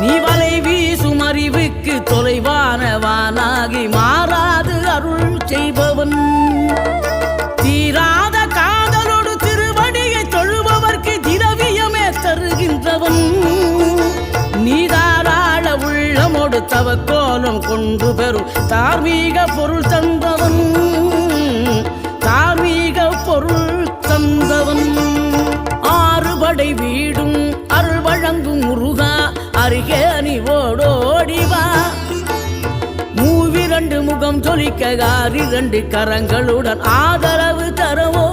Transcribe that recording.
நீ வலை வீசும் அறிவுக்கு தொலைவானவானாகி மாறாது அருள் செய்பவன். தீராத காதலோடு திருவடியை தொழுபவர்க்கு திரவியமே தருகின்றவன். நீதாராள உள்ளமோடு தவக்கோலம் கொண்டு பெறும் தார்மீக பொருள் தந்தவன். அருகே நீ ஓடோடிவா மூவிரண்டு முகம் ஜொலிக்க இரண்டு கரங்களுடன் ஆதரவு தரவோ